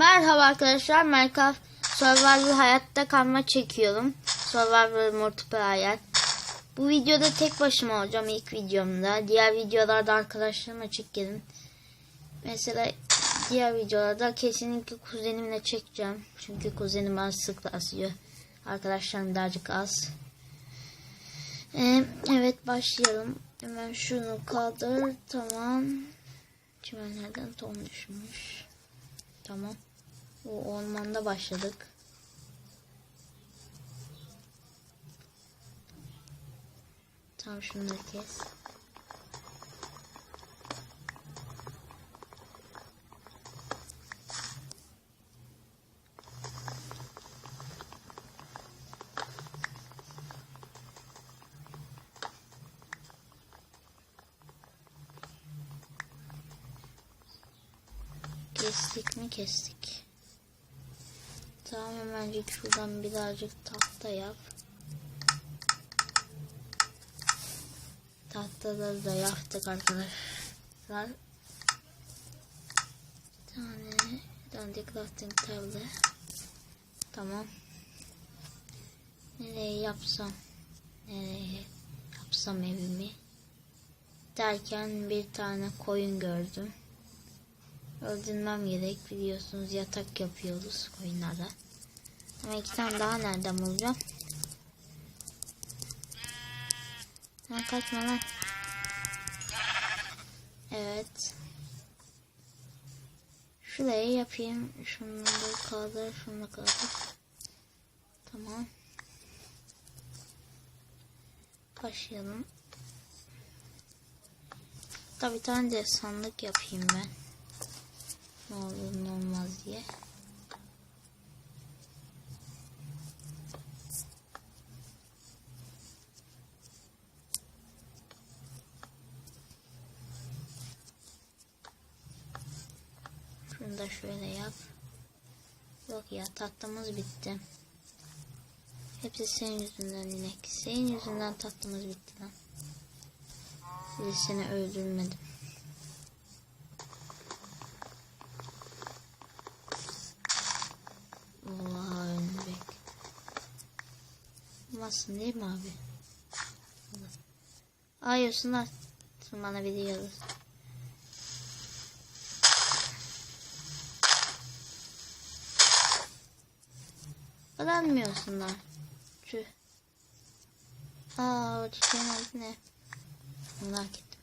Merhaba arkadaşlar. Minecraft Survival hayatta kalma çekiyorum. Survival Multiplayer. Bu videoda tek başıma olacağım ilk videomda. Diğer videolarda arkadaşlarımla çekerim. Mesela diğer videolarda kesinlikle kuzenimle çekeceğim. Çünkü kuzenim az sık asıyor. Arkadaşlarım birazcık az. Ee, evet başlayalım. Hemen şunu kaldır. Tamam. Çimenlerden ton düşmüş. Tamam. O ormanda başladık. Tamam şunları kes. Kestik mi kestik. Tamam hemencik şuradan birazcık tahta yap. Tahtada da yaptık arkadaşlar. Bir tane dandik crafting table. Tamam. Nereye yapsam? Nereye yapsam evimi? Derken bir tane koyun gördüm. Öldürmem gerek biliyorsunuz yatak yapıyoruz koyunlarda. Ama iki tane daha nereden bulacağım? Ha kaçma lan. Evet. Şuraya yapayım. Şunu da kaldır, şunu da kaldır. Tamam. Başlayalım. Bir tane de sandık yapayım ben. Ne olur olmaz diye. Şunu da şöyle yap. Yok ya tatlımız bitti. Hepsi senin yüzünden inek. Senin yüzünden tatlımız bitti lan. Bir seni öldürmedim. Olmazsın değil mi abi? Ay yosunlar. Tırmanabiliyoruz. Öğrenmiyorsunlar. Tüh. Aa o çiçeğin adı ne? Merak ettim.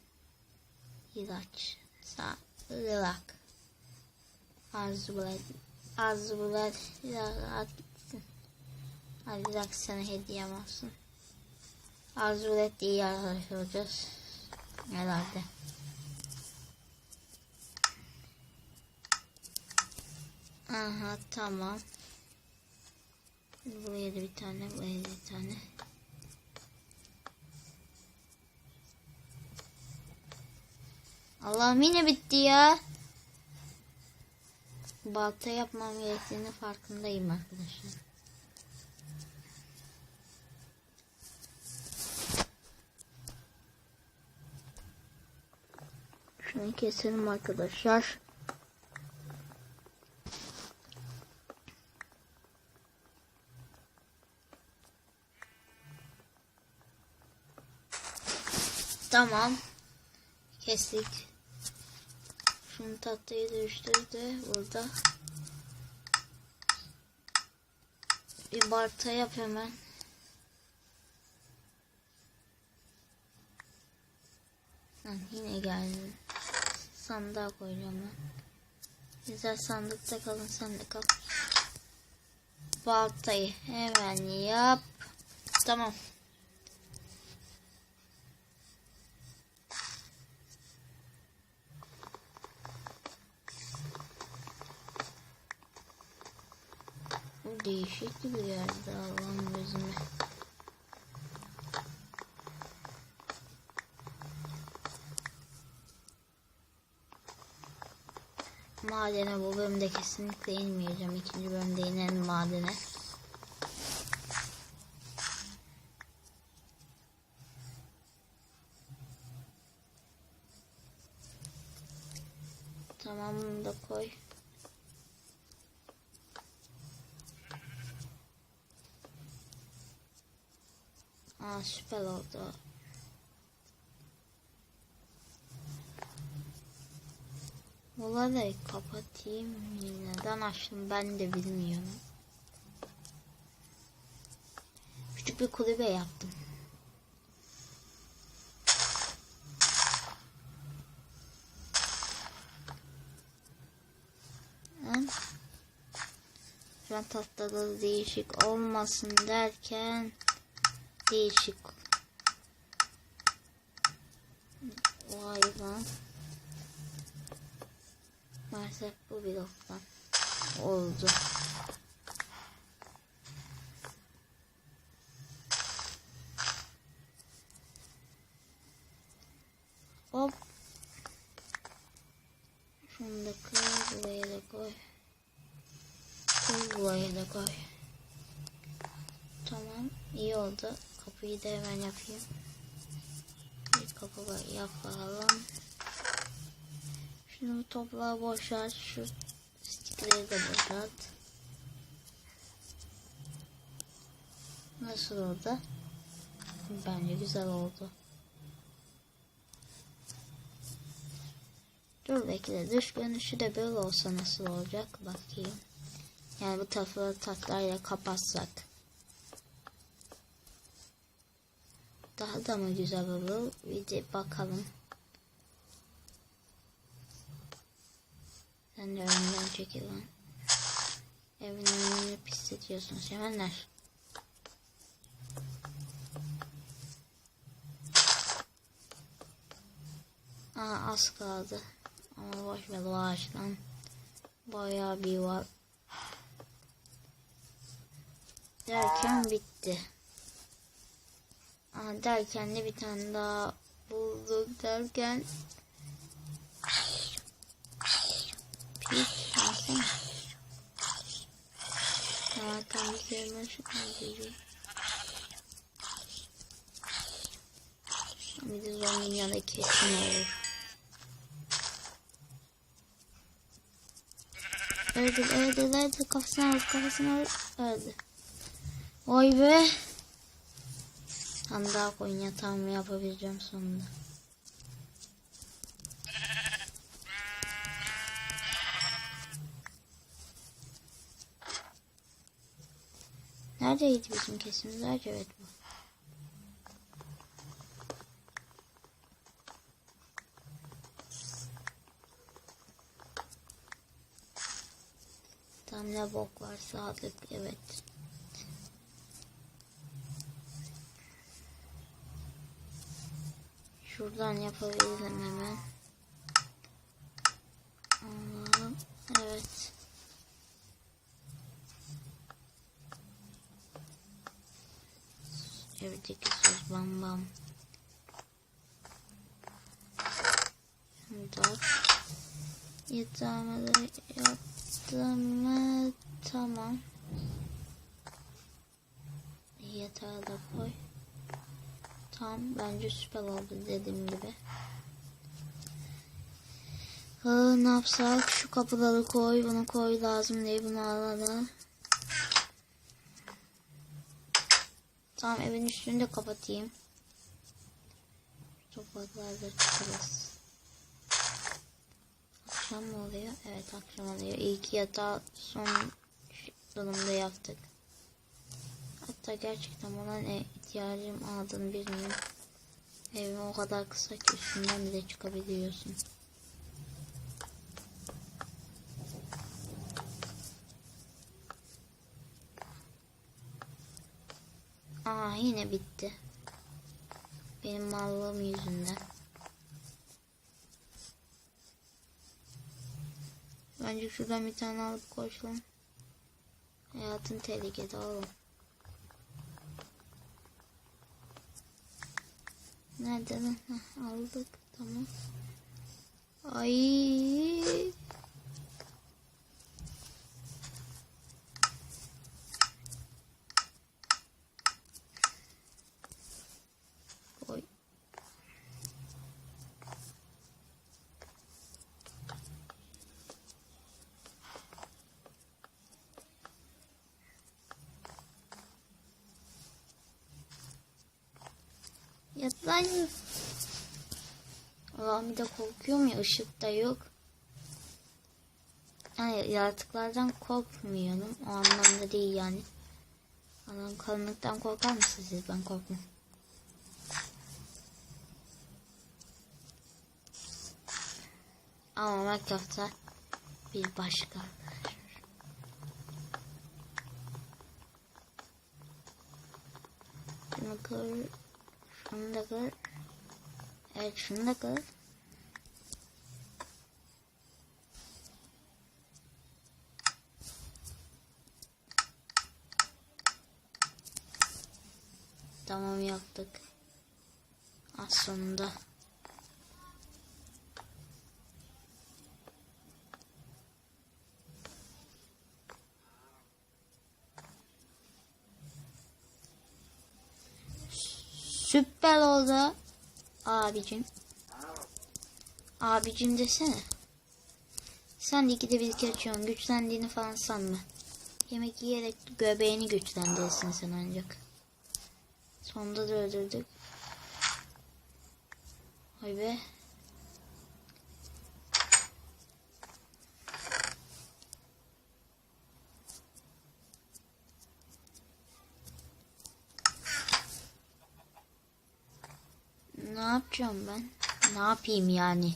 İlaç. Sa ılak. Arzular. Arzular. At Hadi bırak sana hediyem olsun. Arzular iyi arkadaş olacağız. Herhalde. Aha tamam. Buraya da bir tane, buraya da bir tane. Allah'ım yine bitti ya. Balta yapmam gerektiğini farkındayım arkadaşlar. Şunu keselim arkadaşlar. Tamam. Kestik. Şunu tatlıyı değiştirdi burada. Bir barta yap hemen. Ha, yine geldi. Sandığa koyacağım ben. Güzel sandıkta kalın sen de kal. Baltayı hemen yap. Tamam. Değişik bir yerde Allah'ın gözüme. Madene bu bölümde kesinlikle inmeyeceğim. İkinci bölümde inen madene. Tamamını da koy. Aa süper oldu. Bunları kapatayım. Neden açtım ben de bilmiyorum. Küçük bir kulübe yaptım. An tahtada değişik olmasın derken değişik. Vay lan. Maalesef bu bloktan oldu. Hop. Şunu da koy, buraya da koy. Koy, buraya da koy. Tamam, iyi oldu. Kapıyı da hemen yapayım. Bir kapı yapalım. Şunu toprağa boşalt. Şu stikleri de boşalt. Nasıl oldu? Bence güzel oldu. Dur bekle. Dış görünüşü de böyle olsa nasıl olacak? Bakayım. Yani bu tarafları taklarla kapatsak. Daha da mı güzel olur? Bir de bakalım. Sen de önünden çekil lan. Evin önünü pisletiyorsun sevenler. Aa az kaldı. Ama boş ver o ağaçtan. Bayağı bir var. Derken bitti. Aa, derken de bir tane daha bulduk derken Üzerime şu kaldırıyor. Bir de zombi ya da kesin olur. Öldü, öldü, öldü. Kafasına vur, kafasına vur. Öldü. Oy be. Tam daha koyun yatağımı yapabileceğim sonunda. Neredeydi bizim kesimler? Evet bu. Tam ne bok varsa aldık evet. Şuradan yapabilirim hemen. Evet. Evdeki söz bam bam. Şurada. Yatağımı yaptım mı? Tamam. Yatağı da koy. Tamam bence süper oldu dediğim gibi. Ha, ne yapsak? Şu kapıları koy, bunu koy lazım diye bunu alalım. Tamam evin üstünü de kapatayım. Topraklarda çıkarız. Akşam mı oluyor? Evet akşam oluyor. İlk yatağı son durumda yaptık. Hatta gerçekten buna ne ihtiyacım aldığını bilmiyorum. Evim o kadar kısa ki üstünden bile çıkabiliyorsun. Aa yine bitti. Benim mallığım yüzünden. Bence şuradan bir tane alıp koşalım. Hayatın tehlikede oğlum. Nerede lan? Heh, aldık. Tamam. Ay. Lan. Allah'ım bir de korkuyorum ya ışık da yok. Yani yaratıklardan korkmuyorum. O anlamda değil yani. Allah'ım karanlıktan korkar mısınız siz? Ben korkmam. Ama Minecraft'ta bir başka. Kır. Şunu da kır. Evet şunu da kır. Tamam yaptık. Az sonunda. Süper oldu. Abicim. Abicim desene. Sen de ikide bir kaçıyorsun. Güçlendiğini falan sanma. Yemek yiyerek göbeğini güçlendirirsin sen ancak. Sonunda da öldürdük. Vay be. Ne yapacağım ben? Ne yapayım yani?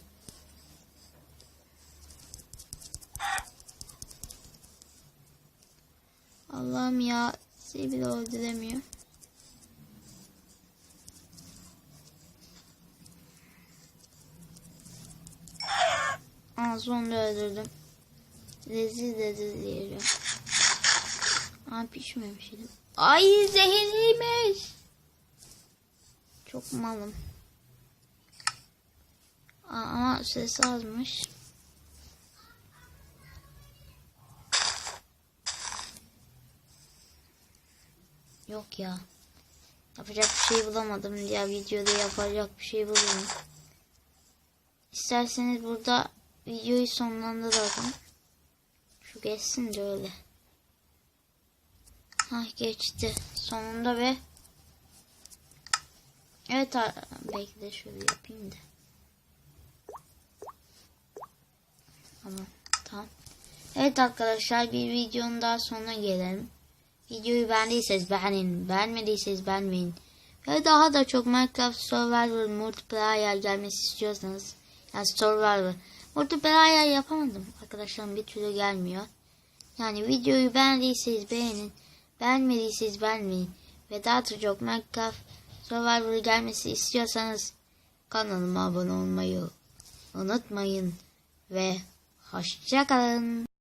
Allah'ım ya. Sizi bile öldüremiyor. Aa sonunda öldürdüm. Rezil rezil diyelim. Aa pişmemiştim. Ay zehirliymiş. Çok malım. Ama sesi azmış. Yok ya. Yapacak bir şey bulamadım. Diğer videoda yapacak bir şey bulayım. İsterseniz burada videoyu sonlandıralım. Şu geçsin de öyle. Hah geçti. Sonunda ve Evet belki de şöyle yapayım da. Tamam. Tamam. Evet arkadaşlar bir videonun daha sonuna gelelim. Videoyu beğendiyseniz beğenin. Beğenmediyseniz beğenmeyin. Ve daha da çok Minecraft Survival Multiplayer gelmesi istiyorsanız yani Survival Multiplayer yapamadım. Arkadaşlarım bir türlü gelmiyor. Yani videoyu beğendiyseniz beğenin. Beğenmediyseniz beğenmeyin. Ve daha da çok Minecraft Survival gelmesi istiyorsanız kanalıma abone olmayı unutmayın. Ve 好，下个。